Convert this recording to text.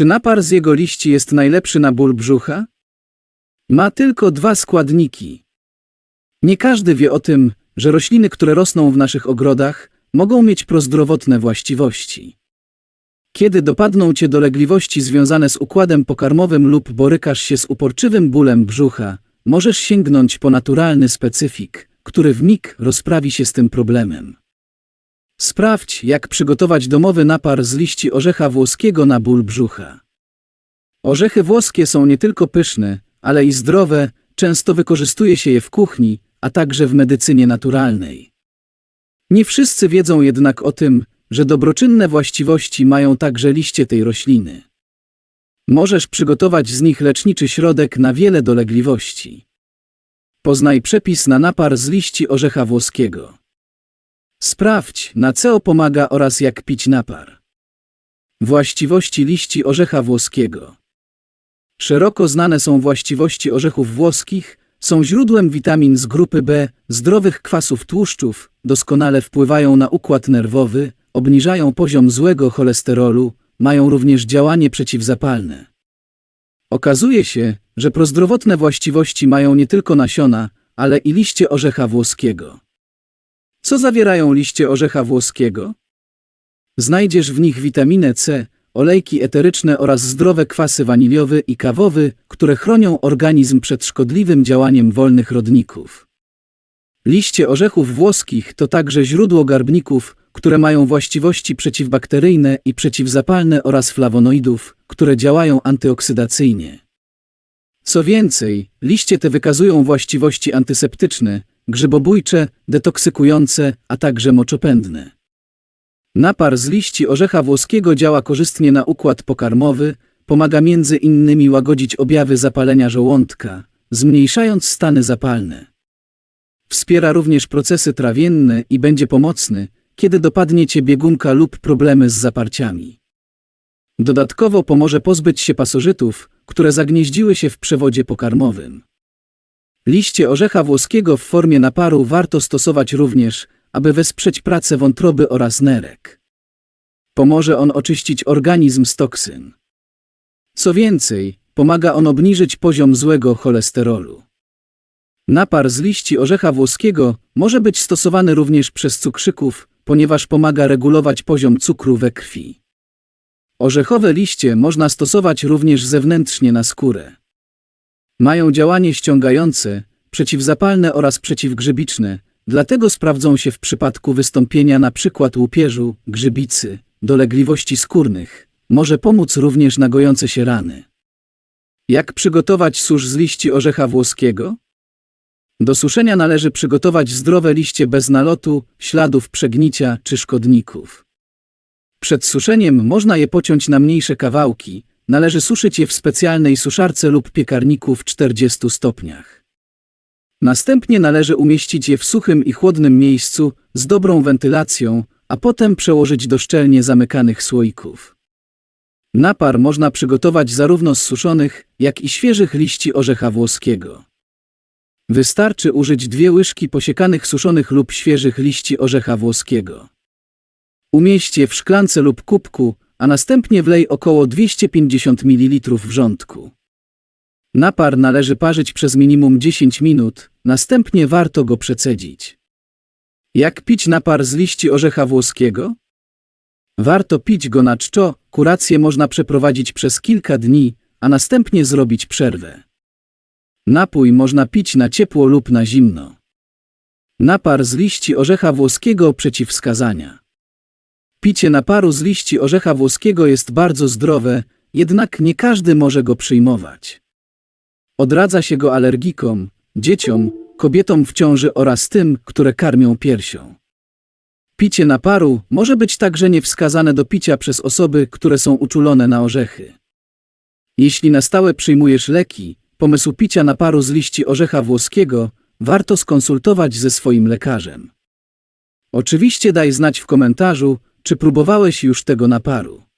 Czy napar z jego liści jest najlepszy na ból brzucha? Ma tylko dwa składniki. Nie każdy wie o tym, że rośliny, które rosną w naszych ogrodach, mogą mieć prozdrowotne właściwości. Kiedy dopadną cię dolegliwości związane z układem pokarmowym lub borykasz się z uporczywym bólem brzucha, możesz sięgnąć po naturalny specyfik, który w mig rozprawi się z tym problemem. Sprawdź, jak przygotować domowy napar z liści orzecha włoskiego na ból brzucha. Orzechy włoskie są nie tylko pyszne, ale i zdrowe, często wykorzystuje się je w kuchni, a także w medycynie naturalnej. Nie wszyscy wiedzą jednak o tym, że dobroczynne właściwości mają także liście tej rośliny. Możesz przygotować z nich leczniczy środek na wiele dolegliwości. Poznaj przepis na napar z liści orzecha włoskiego. Sprawdź, na co pomaga oraz jak pić napar. Właściwości liści orzecha włoskiego. Szeroko znane są właściwości orzechów włoskich, są źródłem witamin z grupy B, zdrowych kwasów tłuszczów, doskonale wpływają na układ nerwowy, obniżają poziom złego cholesterolu, mają również działanie przeciwzapalne. Okazuje się, że prozdrowotne właściwości mają nie tylko nasiona, ale i liście orzecha włoskiego. Co zawierają liście orzecha włoskiego? Znajdziesz w nich witaminę C, olejki eteryczne oraz zdrowe kwasy waniliowy i kawowy, które chronią organizm przed szkodliwym działaniem wolnych rodników. Liście orzechów włoskich to także źródło garbników, które mają właściwości przeciwbakteryjne i przeciwzapalne oraz flawonoidów, które działają antyoksydacyjnie. Co więcej, liście te wykazują właściwości antyseptyczne, grzybobójcze, detoksykujące, a także moczopędne. Napar z liści orzecha włoskiego działa korzystnie na układ pokarmowy, pomaga między innymi łagodzić objawy zapalenia żołądka, zmniejszając stany zapalne. Wspiera również procesy trawienne i będzie pomocny, kiedy dopadnie cię biegunka lub problemy z zaparciami. Dodatkowo pomoże pozbyć się pasożytów, które zagnieździły się w przewodzie pokarmowym. Liście orzecha włoskiego w formie naparu warto stosować również, aby wesprzeć pracę wątroby oraz nerek. Pomoże on oczyścić organizm z toksyn. Co więcej, pomaga on obniżyć poziom złego cholesterolu. Napar z liści orzecha włoskiego może być stosowany również przez cukrzyków, ponieważ pomaga regulować poziom cukru we krwi. Orzechowe liście można stosować również zewnętrznie na skórę. Mają działanie ściągające, przeciwzapalne oraz przeciwgrzybiczne, dlatego sprawdzą się w przypadku wystąpienia np. łupieżu, grzybicy, dolegliwości skórnych. Może pomóc również na gojące się rany. Jak przygotować susz z liści orzecha włoskiego? Do suszenia należy przygotować zdrowe liście bez nalotu, śladów przegnicia czy szkodników. Przed suszeniem można je pociąć na mniejsze kawałki, należy suszyć je w specjalnej suszarce lub piekarniku w 40 stopniach. Następnie należy umieścić je w suchym i chłodnym miejscu z dobrą wentylacją, a potem przełożyć do szczelnie zamykanych słoików. Napar można przygotować zarówno z suszonych, jak i świeżych liści orzecha włoskiego. Wystarczy użyć dwie łyżki posiekanych suszonych lub świeżych liści orzecha włoskiego. Umieść je w szklance lub kubku, a następnie wlej około 250 ml wrzątku. Napar należy parzyć przez minimum 10 minut, następnie warto go przecedzić. Jak pić napar z liści orzecha włoskiego? Warto pić go na czczo, kurację można przeprowadzić przez kilka dni, a następnie zrobić przerwę. Napój można pić na ciepło lub na zimno. Napar z liści orzecha włoskiego przeciwwskazania. Picie naparu z liści orzecha włoskiego jest bardzo zdrowe, jednak nie każdy może go przyjmować. Odradza się go alergikom, dzieciom, kobietom w ciąży oraz tym, które karmią piersią. Picie naparu może być także niewskazane do picia przez osoby, które są uczulone na orzechy. Jeśli na stałe przyjmujesz leki, pomysł picia naparu z liści orzecha włoskiego warto skonsultować ze swoim lekarzem. Oczywiście daj znać w komentarzu, czy próbowałeś już tego naparu.